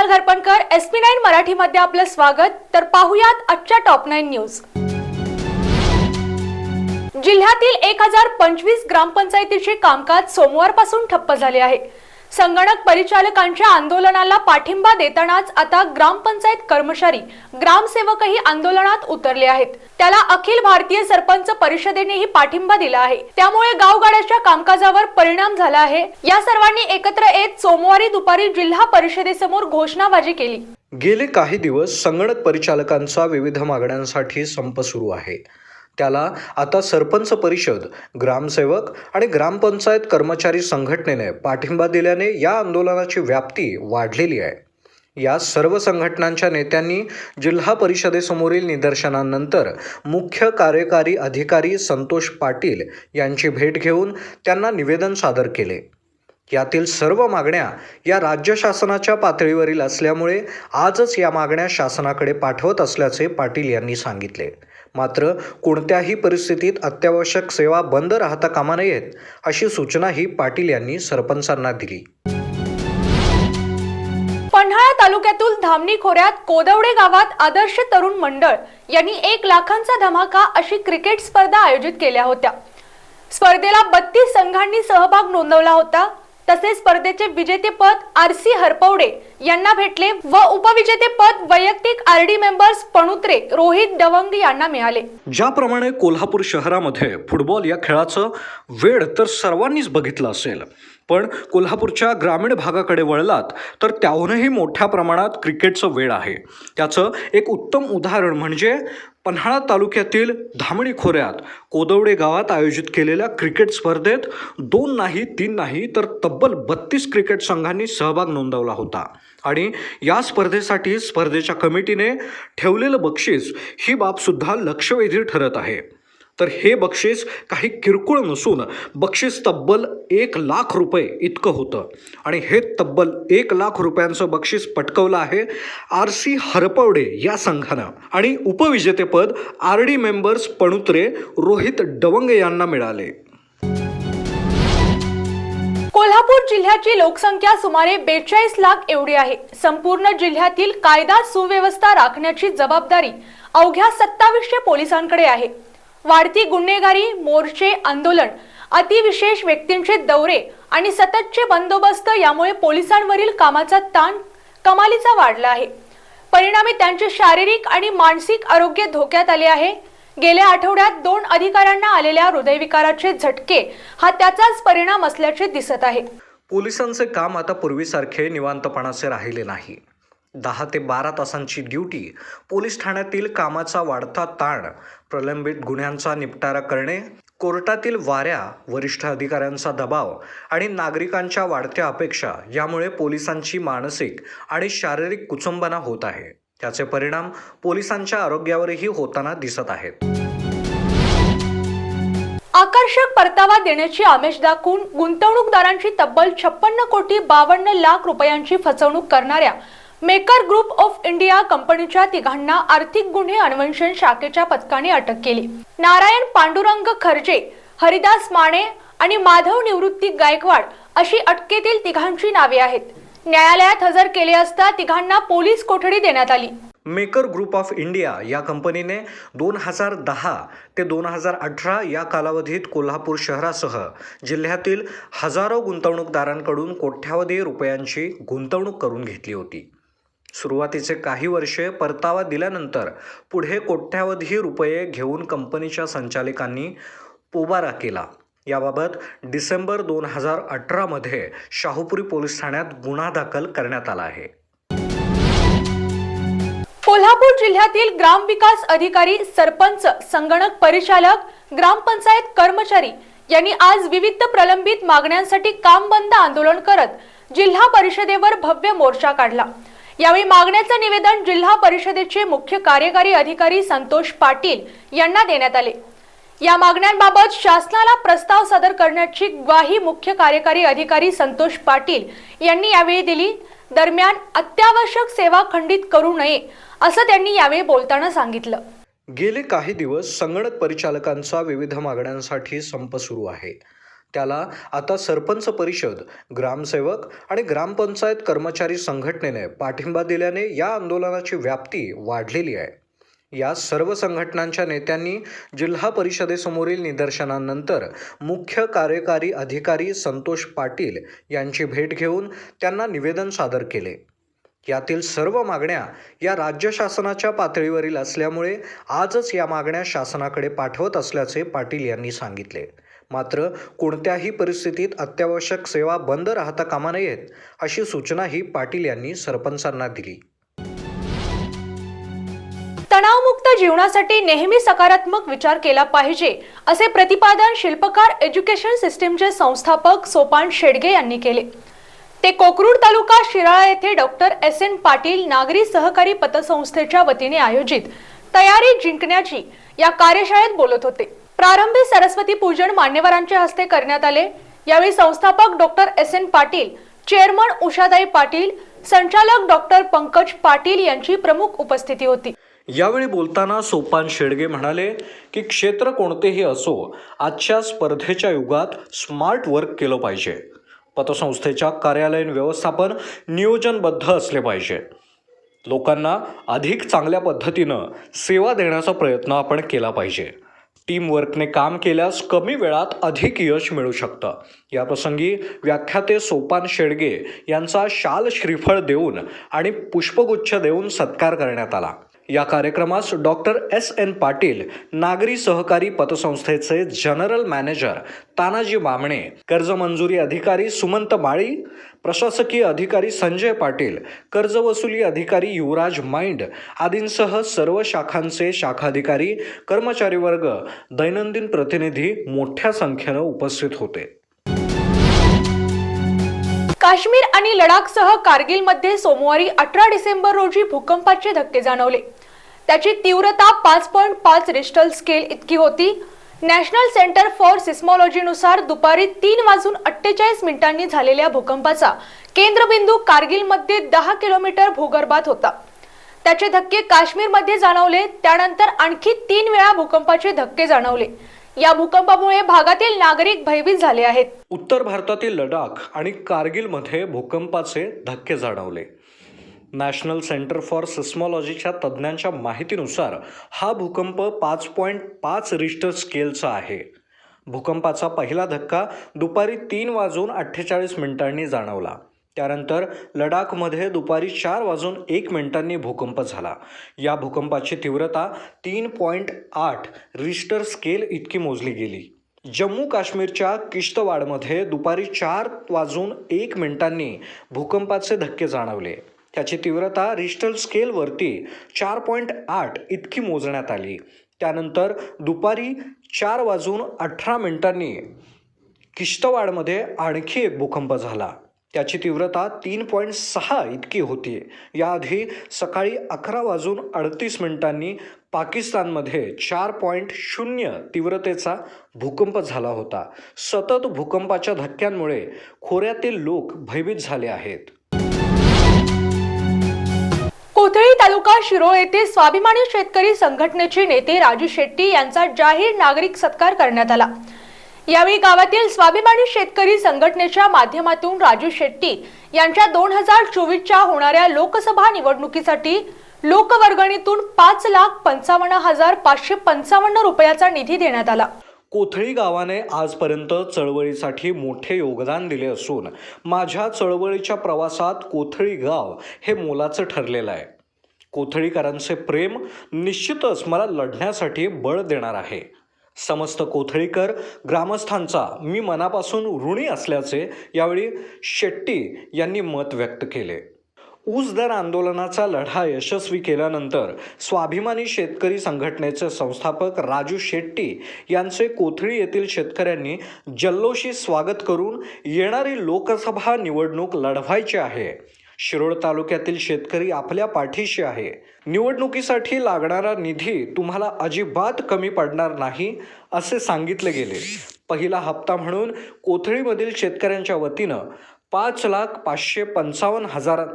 नमस्कार Snehal Gharpankar S P nine मराठीमध्ये आपलं स्वागत. तर पाहुयात आजच्या टॉप नाईन न्यूज जिल्ह्यातील एक हजार पंचवीस ग्रामपंचायतीचे कामकाज सोमवारपासून ठप्प झाले आहे. संगणक परिचालकांच्या आंदोलनाला पाठिंबा देतानाच आता ग्रामपंचायत कर्मचारी ग्रामसेवकही आंदोलनात उतरले आहेत. त्याला अखिल भारतीय सरपंच परिषदेनेही पाठिंबा दिला आहे. त्यामुळे गावगाड्याच्या कामकाजावर परिणाम झाला आहे. या सर्वांनी एकत्र येत सोमवारी दुपारी जिल्हा परिषदेसमोर घोषणाबाजी केली. गेले काही दिवस संगणक परिचालकांचा विविध मागण्यांसाठी संप सुरू आहे. त्याला आता सरपंच परिषद ग्रामसेवक आणि ग्रामपंचायत कर्मचारी संघटनेने पाठिंबा दिल्याने या आंदोलनाची व्याप्ती वाढलेली आहे. या सर्व संघटनांच्या नेत्यांनी जिल्हा परिषदेसमोरील निदर्शनानंतर मुख्य कार्यकारी अधिकारी संतोष पाटील यांची भेट घेऊन त्यांना निवेदन सादर केले. यातील सर्व मागण्या या राज्य शासनाच्या पातळीवरील असल्यामुळे आजच या मागण्या शासनाकडे पाठवत असल्याचे पाटील यांनी सांगितले. मात्र कोणत्याही परिस्थितीत अत्यावश्यक सेवा बंद राहता कामा नयेत अशी सूचनाही पाटील यांनी सरपंचांना दिली. पन्हाळा तालुक्यातील धामणी खोऱ्यात कोदवडे गावात आदर्श तरुण मंडळ यांनी एक लाखांचा धमाका अशी क्रिकेट स्पर्धा आयोजित केल्या होत्या. स्पर्धेला बत्तीस संघांनी सहभाग नोंदवला होता. तसेच स्पर्धेचे विजेतेपद आर सी हरपवडे यांना भेटले व उपविजेतेपद वैयक्तिक R D members Panutre Rohit Dawang यांना मिळाले. ज्याप्रमाणे कोल्हापूर शहरामध्ये फुटबॉल या खेळाचं वेळ तर सर्वांनीच बघितलं असेल पण कोल्हापूरच्या ग्रामीण भागाकडे वळलात तर त्याहूनही मोठ्या प्रमाणात क्रिकेटचं वेळ आहे. त्याचं एक उत्तम उदाहरण म्हणजे पन्हाळा तालुक्यातील धामणी खोऱ्यात कोदवडे गावात आयोजित केलेल्या क्रिकेट स्पर्धेत दोन नाही तीन नाही तर तब्बल बत्तीस क्रिकेट संघांनी सहभाग नोंदवला होता. आणि या स्पर्धेसाठी स्पर्धेच्या कमिटीने ठेवलेलं बक्षीस ही बाबसुद्धा लक्षवेधी ठरत आहे. तर हे बक्षीस काही किरकोळ नसून बक्षीस तब्बल एक लाख रुपये इतकं होतं. आणि हे तब्बल एक लाख रुपयांचं बक्षीस पटकवलं आहे आर सी हरपवडे या संघानं. आणि उपविजेतेपद R D members Panutre Rohit Dawange यांना मिळाले. कोल्हापूर जिल्ह्याची लोकसंख्या सुमारे बेचाळीस लाख एवढी आहे. संपूर्ण जिल्ह्यातील कायदा सुव्यवस्था राखण्याची जबाबदारी अवघ्या सत्तावीसशे पोलिसांकडे आहे. वाढती गुन्हेगारी मोर्चे आंदोलन अतिविशेष व्यक्तींचे दौरे आणि सततचे बंदोबस्त यामुळे पोलिसांवरील कामाचा ताण कमालीचा वाढला आहे. परिणामी त्यांचे शारीरिक आणि मानसिक आरोग्य धोक्यात आले आहे. गेल्या आठवड्यात दोन अधिकाऱ्यांना आलेल्या हृदयविकाराचे झटके हा त्याचाच परिणाम असल्याचे दिसत आहे. पोलिसांचे काम आता पूर्वीसारखे निवांतपणाचे राहिले नाही. दहा ते बारा तासांची ड्युटी पोलीस ठाण्यातील कामाचा वाढता ताण प्रलंबित गुन्ह्यांचा निपटारा करणे कोर्टातील वाऱ्या वरिष्ठ अधिकाऱ्यांचा दबाव आणि नागरिकांच्या वाढत्या अपेक्षा यामुळे पोलिसांची मानसिक आणि शारीरिक कुचंबना होत आहे. त्याचे परिणाम पोलिसांच्या आरोग्यावरही होताना दिसत आहेत. आकर्षक परतावा देण्याची आमिष दाखवून गुंतवणूकदारांची तब्बल छप्पन्न कोटी बावन्न लाख रुपयांची फसवणूक करणाऱ्या मेकर ग्रुप ऑफ इंडिया कंपनीच्या तिघांना आर्थिक गुन्हे अन्वेषण शाखेच्या पथकाने अटक केली. नारायण पांडुरंग खर्जे हरिदास माने आणि माधव निवृत्ती गायकवाड अशी अटकेतील तिघांची नावे आहेत. न्यायालयात हजर केले असता तिघांना पोलीस कोठडी देण्यात आली. मेकर ग्रुप ऑफ इंडिया या कंपनीने दोन हजार दहा ते दोन हजार अठरा या कालावधीत कोल्हापूर शहरासह जिल्ह्यातील हजारो गुंतवणूकदारांकडून कोट्यावधी रुपयांची गुंतवणूक करून घेतली होती. सुरुवातीचे काही वर्षे परतावा दिल्यानंतर पुढे कोट्यावधी रुपये घेऊन कंपनीच्या संचालकांनी पोबारा केला. याबाबत डिसेंबर दोन हजार अठरामध्ये शाहूपुरी पोलीस ठाण्यात गुन्हा दाखल करण्यात आला आहे. कोल्हापूर जिल्ह्यातील ग्रामविकास अधिकारी सरपंच संगणक परिचालक ग्रामपंचायत कर्मचारी यांनी आज विविध प्रलंबित मागण्यांसाठी काम बंद आंदोलन करत जिल्हा परिषदेवर भव्य मोर्चा काढला. यावेळी मागण्याचं निवेदन जिल्हा परिषदेचे मुख्य कार्यकारी अधिकारी संतोष पाटील यांना देण्यात आले. या मागण्यांबाबत शासनाला प्रस्ताव सादर करण्याची ग्वाही मुख्य कार्यकारी अधिकारी संतोष पाटील यांनी यावेळी दिली. दरम्यान अत्यावश्यक सेवा खंडित करू नये असं त्यांनी यावेळी बोलताना सांगितलं. गेले काही दिवस संगणक परिचालकांचा विविध मागण्यांसाठी संप सुरू आहे. त्याला आता सरपंच परिषद ग्रामसेवक आणि ग्रामपंचायत कर्मचारी संघटनेने पाठिंबा दिल्याने या आंदोलनाची व्याप्ती वाढलेली आहे. या सर्व संघटनांच्या नेत्यांनी जिल्हा परिषदेसमोरील निदर्शनानंतर मुख्य कार्यकारी अधिकारी संतोष पाटील यांची भेट घेऊन त्यांना निवेदन सादर केले. यातील सर्व मागण्या या राज्य शासनाच्या पातळीवरील असल्यामुळे आजच या मागण्या शासनाकडे पाठवत असल्याचे पाटील यांनी सांगितले. मात्र कोणत्याही परिस्थितीत अत्यावश्यक सेवा बंद राहता कामा नयेत अशी सूचनाही पाटील यांनी सरपंचांना दिली. तणावमुक्त जीवनासाठी नेहमी सकारात्मक विचार केला पाहिजे असे प्रतिपादन शिल्पकार एज्युकेशन सिस्टीमचे संस्थापक सोपान शेडगे यांनी केले. ते कोकरूड तालुका शिराळा येथे डॉक्टर एस. एन. पाटील नागरी सहकारी पतसंस्थेच्या वतीने आयोजित तयारी जिंकण्याची या कार्यशाळेत बोलत होते. प्रारंभी सरस्वती पूजन मान्यवरांच्या हस्ते करण्यात आले. यावेळी संस्थापक doctor S. N. Patil chairman Ushadai Patil संचालक डॉक्टर पंकज पाटील यांची प्रमुख उपस्थिती होती. यावेळी बोलताना सोपान शेडगे म्हणाले की क्षेत्र कोणतेही असो आजच्या स्पर्धेच्या युगात स्मार्ट वर्क केलं पाहिजे. पतसंस्थेच्या कार्यालयीन व्यवस्थापन नियोजनबद्ध असले पाहिजे. लोकांना अधिक चांगल्या पद्धतीनं सेवा देण्याचा प्रयत्न आपण केला पाहिजे. टीमवर्कने काम केल्यास कमी वेळात अधिक यश मिळू शकतं. याप्रसंगी व्याख्याते सोपान शेडगे यांचा शाल श्रीफळ देऊन आणि पुष्पगुच्छ देऊन सत्कार करण्यात आला. या कार्यक्रमास डॉक्टर एस एन पाटील नागरी सहकारी पतसंस्थेचे जनरल मॅनेजर तानाजी बामणे कर्ज मंजुरी अधिकारी सुमंत माळी प्रशासकीय अधिकारी संजय पाटील कर्ज वसुली अधिकारी युवराज माइंड आदींसह सर्व शाखांचे शाखाधिकारी कर्मचारी वर्ग दैनंदिन प्रतिनिधी मोठ्या संख्येनं उपस्थित होते. काश्मीर आणि लडाखसह कारगिलमध्ये सोमवारी अठरा डिसेंबर रोजी भूकंपाचे धक्के जाणवले. त्याची तीव्रता पाच पॉईंट पाच रिस्टल स्केल इतकी होती. नॅशनल सेंटर फॉर सिस्मॉलॉजीनुसार दुपारी तीन वाजून अठ्ठेचाळीस मिनिटांनी झालेल्या भूकंपाचा केंद्रबिंदू कारगिलमध्ये दहा किलोमीटर भूगर्भात होता. त्याचे धक्के काश्मीरमध्ये जाणवले त्यानंतर आणखी तीन वेळा भूकंपाचे धक्के जाणवले. या भूकंपामुळे भागातील नागरिक भयभीत झाले आहेत. उत्तर भारतातील लडाख आणि कारगिलमध्ये भूकंपाचे धक्के जाणवले. नॅशनल सेंटर फॉर सिस्मॉलॉजीच्या तज्ज्ञांच्या माहितीनुसार हा भूकंप पाच पॉईंट पाच रिश्टर स्केलचा आहे. भूकंपाचा पहिला धक्का दुपारी तीन वाजून अठ्ठेचाळीस मिनिटांनी जाणवला. त्यानंतर लडाखमध्ये दुपारी चार वाजून एक मिनिटांनी भूकंप झाला. या भूकंपाची तीव्रता तीन पॉईंट आठ रिश्टर स्केल इतकी मोजली गेली. जम्मू काश्मीरच्या किश्तवाडमध्ये दुपारी चार वाजून एक मिनिटांनी भूकंपाचे धक्के जाणवले. त्याची तीव्रता रिश्टर स्केलवरती चार पॉईंट आठ इतकी मोजण्यात आली. त्यानंतर दुपारी चार वाजून अठरा मिनिटांनी किश्तवाडमध्ये आणखी एक भूकंप झाला. त्याची तीव्रता तीन पॉईंट सहा इतकी होती. याआधी सकाळी अकरा वाजून अडतीस मिनिटांनी पाकिस्तानमध्ये चार पॉईंट शून्य तीव्रतेचा भूकंप झाला होता. सतत भूकंपाच्या धक्क्यांमुळे खोऱ्यातील लोक भयभीत झाले आहेत. कोथळी तालुका शिरोळ येथे स्वाभिमानी शेतकरी संघटनेचे नेते राजू शेट्टी यांचा जाहीर नागरिक सत्कार करण्यात आला. यावेळी गावातील स्वाभिमानी शेतकरी संघटनेच्या माध्यमातून राजू शेट्टी यांच्या दोन हजार चोवीसच्या होणाऱ्या लोकसभा निवडणुकीसाठी लोकवर्गणीतून पाच लाख पंचावन्न हजार पाचशे पंचावन्न रुपयाचा निधी देण्यात आला. कोथळी गावाने आजपर्यंत चळवळीसाठी मोठे योगदान दिले असून माझ्या चळवळीच्या प्रवासात कोथळी गाव हे मोलाचं ठरलेलं आहे. कोथळीकरांचे प्रेम निश्चितच मला लढण्यासाठी बळ देणार आहे. समस्त कोथळीकर ग्रामस्थांचा मी मनापासून ऋणी असल्याचे यावेळी शेट्टी यांनी मत व्यक्त केले. ऊस दर आंदोलनाचा लढा यशस्वी केल्यानंतर स्वाभिमानी शेतकरी संघटनेचे संस्थापक राजू शेट्टी यांचे कोथळी येथील शेतकऱ्यांनी जल्लोषी स्वागत करून येणारी लोकसभा निवडणूक लढवायची आहे. शिरोळ तालुक्यातील शेतकरी आपल्या पाठीशी आहे. निवडणुकीसाठी लागणारा निधी तुम्हाला अजिबात कमी पडणार नाही असे सांगितले गेले. पहिला हप्ता म्हणून कोथळीमधील शेतकऱ्यांच्या वतीनं पाच लाख पाचशे पंचावन्न हजार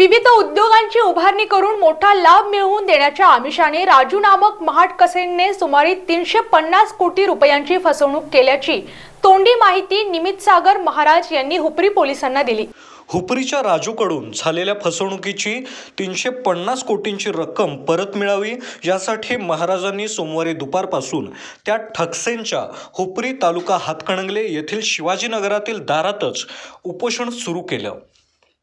विविध उद्योगांची उभारणी करून मोठा लाभ मिळवून देण्याच्या आमिषाने राजू नामक महाटकसेंने सुमारे तीनशे पन्नास कोटी रुपयांची फसवणूक केल्याची तोंडी माहिती निमित सागर महाराज यांनी हुपरी पोलिसांना दिली. हुपरीच्या राजूकडून झालेल्या फसवणुकीची तीनशे पन्नास कोटींची रक्कम परत मिळावी यासाठी महाराजांनी सोमवारी दुपारपासून त्या ठकसेंच्या हुपरी तालुका हातकणंगले येथील शिवाजीनगरातील दारातच उपोषण सुरू केलं.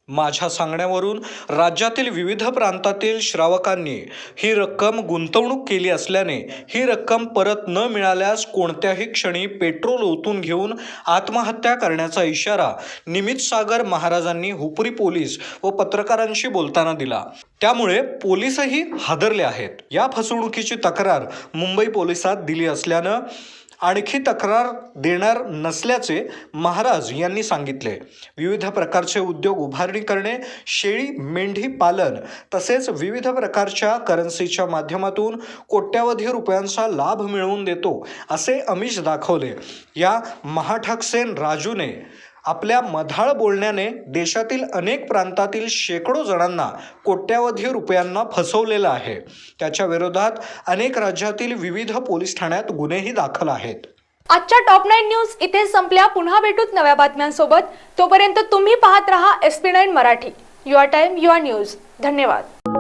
माझ्या सांगण्यावरून राज्यातील विविध प्रांतातील श्रावकांनी ही रक्कम गुंतवणूक केली असल्याने ही रक्कम परत न मिळाल्यास कोणत्याही क्षणी पेट्रोल ओतून घेऊन आत्महत्या करण्याचा इशारा निमित सागर महाराजांनी हुपरी पोलीस व पत्रकारांशी बोलताना दिला. त्यामुळे पोलीसही हादरले आहेत. या फसवणुकीची तक्रार मुंबई पोलिसात दिली असल्यानं आणखी तक्रार देणार नसल्याचे महाराज यांनी सांगितले. विविध प्रकारचे उद्योग उभारणी करणे शेळी मेंढी पालन तसेच विविध प्रकारच्या करन्सीच्या माध्यमातून कोट्यावधी रुपयांचा लाभ मिळवून देतो असे अमिष दाखवले. या महाठाकसेन राजूने आपल्या मधाळ बोलण्याने देशातील अनेक प्रांतातील शेकडो जणांना कोट्यावधी रुपयांना फसवलेलं आहे. त्याच्या विरोधात अनेक राज्यातील विविध पोलीस ठाण्यात गुन्हेही दाखल आहेत. आजच्या टॉप नाईन न्यूज इथे संपल्या. पुन्हा भेटूत नव्या बातम्यांसोबत. तोपर्यंत तुम्ही पाहत रहा S P nine Marathi. Your time your news. धन्यवाद.